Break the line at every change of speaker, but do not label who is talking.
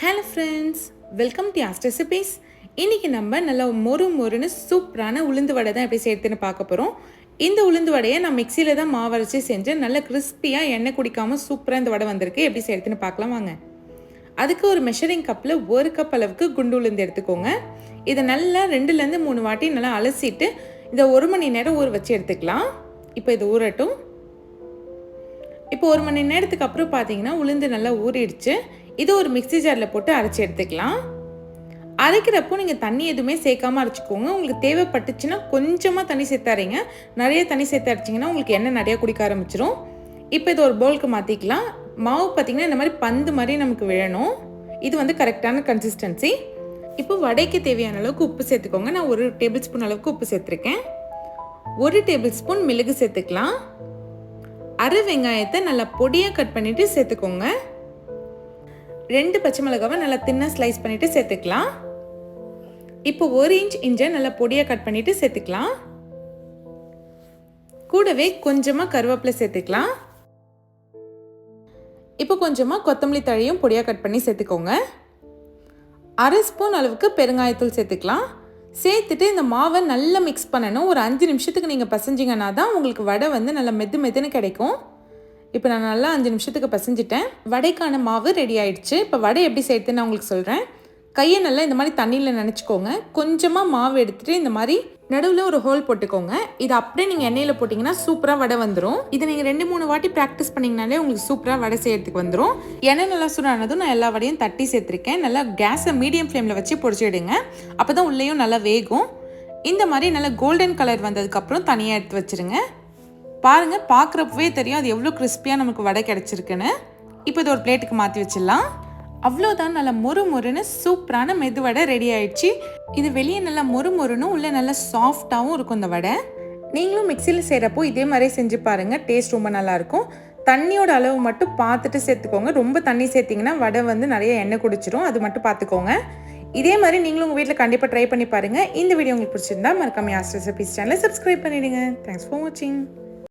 Hello friends welcome to ஆஸ்ட் recipes இன்றைக்கி நம்ம நல்லா மொறு மொறுன்னு சூப்பரான உளுந்து வடை தான் எப்படி சேர்த்துன்னு பார்க்க போகிறோம் இந்த உளுந்து வடையை நான் மிக்சியில் தான் மாவரைச்சி செஞ்சேன் நல்லா கிறிஸ்பியாக எண்ணெய் குடிக்காமல் சூப்பராக இந்த வடை வந்திருக்கு. எப்படி சேர்த்துன்னு பார்க்கலாம் வாங்க. அதுக்கு ஒரு மெஷரிங் கப்பில் ஒரு கப் அளவுக்கு குண்டு உளுந்து எடுத்துக்கோங்க. இதை நல்லா ரெண்டுலேருந்து மூணு வாட்டி நல்லா அலசிட்டு இதை ஒரு மணி நேரம் ஊற வச்சு எடுத்துக்கலாம். இப்போ இது ஊறட்டும். இப்போ ஒரு மணி நேரத்துக்கு அப்புறம் பார்த்தீங்கன்னா உளுந்து நல்லா ஊறிடுச்சு. இதை ஒரு மிக்ஸி ஜாரில் போட்டு அரைச்சி எடுத்துக்கலாம். அரைக்கிறப்போ நீங்கள் தண்ணி எதுவுமே சேர்க்காம அரைச்சிக்கோங்க. உங்களுக்கு தேவைப்பட்டுச்சுன்னா கொஞ்சமாக தண்ணி சேர்த்தாரீங்க நிறைய தண்ணி சேர்த்து அரைச்சிங்கன்னா உங்களுக்கு எண்ணெய் நிறையா குடிக்க ஆரம்பிச்சிரும். இப்போ இது ஒரு பவுலுக்கு மாற்றிக்கலாம் மாவு பார்த்தீங்கன்னா இந்த மாதிரி பந்து மாதிரி நமக்கு விழணும் இது வந்து கரெக்டான கன்சிஸ்டன்சி இப்போ வடைக்கு தேவையான அளவுக்கு உப்பு சேர்த்துக்கோங்க. நான் ஒரு டேபிள் ஸ்பூன் அளவுக்கு உப்பு சேர்த்துருக்கேன். ஒரு டேபிள் ஸ்பூன் மிளகு சேர்த்துக்கலாம். அரை வெங்காயத்தை நல்லா பொடியாக கட் பண்ணிவிட்டு சேர்த்துக்கோங்க. ரெண்டு பச்சை மிளகாவை நல்லா தின்னாக ஸ்லைஸ் பண்ணிவிட்டு சேர்த்துக்கலாம். இப்போ ஒரு இன்ச் இஞ்சை நல்லா பொடியாக கட் பண்ணிவிட்டு சேர்த்துக்கலாம். கூடவே கொஞ்சமாக கருவேப்பிலை சேர்த்துக்கலாம். இப்போ கொஞ்சமாக கொத்தமல்லி தழையும் பொடியாக கட் பண்ணி சேர்த்துக்கோங்க. அரை ஸ்பூன் அளவுக்கு பெருங்காயத்தூள் சேர்த்துக்கலாம். சேர்த்துட்டு இந்த மாவை நல்லா மிக்ஸ் பண்ணணும். ஒரு அஞ்சு நிமிஷத்துக்கு நீங்கள் பசஞ்சிங்கன்னா தான் உங்களுக்கு வடை வந்து நல்லா மெது மெதுன்னு கிடைக்கும். இப்போ நான் நல்லா அஞ்சு நிமிஷத்துக்கு பசஞ்சிட்டேன். வடைக்கான மாவு ரெடி ஆயிடுச்சு. இப்போ வடை எப்படி செய்யறதுன்னு நான் உங்களுக்கு சொல்கிறேன் கையை நல்லா இந்த மாதிரி தண்ணியில் நினச்சிக்கோங்க. கொஞ்சமாக மாவு எடுத்துகிட்டு இந்த மாதிரி நடுவில் ஒரு ஹோல் போட்டுக்கோங்க. இது அப்படியே நீங்கள் எண்ணெயில் போட்டிங்கன்னா சூப்பராக வடை வந்துடும் இதை நீங்கள் ரெண்டு மூணு வாட்டி ப்ராக்டிஸ் பண்ணிங்கனாலே உங்களுக்கு சூப்பராக வடை செய்யறதுக்கு வந்துடும் எண்ணெய் நல்லா சூடானதும் நான் எல்லா வடையும் தட்டி சேர்த்துருக்கேன். நல்லா கேஸை மீடியம் ஃப்ளேமில் வச்சு பொடிச்சிடுங்க அப்போ தான் உள்ளேயும் நல்லா வேகும். இந்த மாதிரி நல்லா கோல்டன் கலர் வந்ததுக்கப்புறம் தனியாக எடுத்து வச்சுருங்க. பாருங்கள் பார்க்குறப்பவே தெரியும் அது எவ்வளோ கிறிஸ்பியாக நமக்கு வடை கிடச்சிருக்குன்னு. இப்போ இது ஒரு பிளேட்டுக்கு மாற்றி வச்சிடலாம். அவ்வளோதான் நல்லா மொறு மொறுன்னு சூப்பரான மெது வடை ரெடி ஆயிடுச்சு. இது வெளியே நல்லா மொறு மொறுன்னு உள்ளே நல்லா சாஃப்டாகவும் இருக்கும் இந்த வடை. நீங்களும் மிக்சியில் செய்கிறப்போ இதே மாதிரி செஞ்சு பாருங்கள் டேஸ்ட் ரொம்ப நல்லாயிருக்கும் தண்ணியோட அளவு மட்டும் பார்த்துட்டு சேர்த்துக்கோங்க. ரொம்ப தண்ணி சேர்த்திங்கன்னா வடை வந்து நிறைய எண்ணெய் குடிச்சிரும். அது மட்டும் பார்த்துக்கோங்க. இதே மாதிரி நீங்களும் உங்கள் வீட்டில் கண்டிப்பாக ட்ரை பண்ணி பாருங்கள் இந்த வீடியோ உங்களுக்கு பிடிச்சிருந்தா மறக்காம யாஸ் ரெசிபிஸ் சேனலை சப்ஸ்கிரைப் பண்ணிவிடுங்க தேங்க்ஸ் ஃபார் வாட்சிங்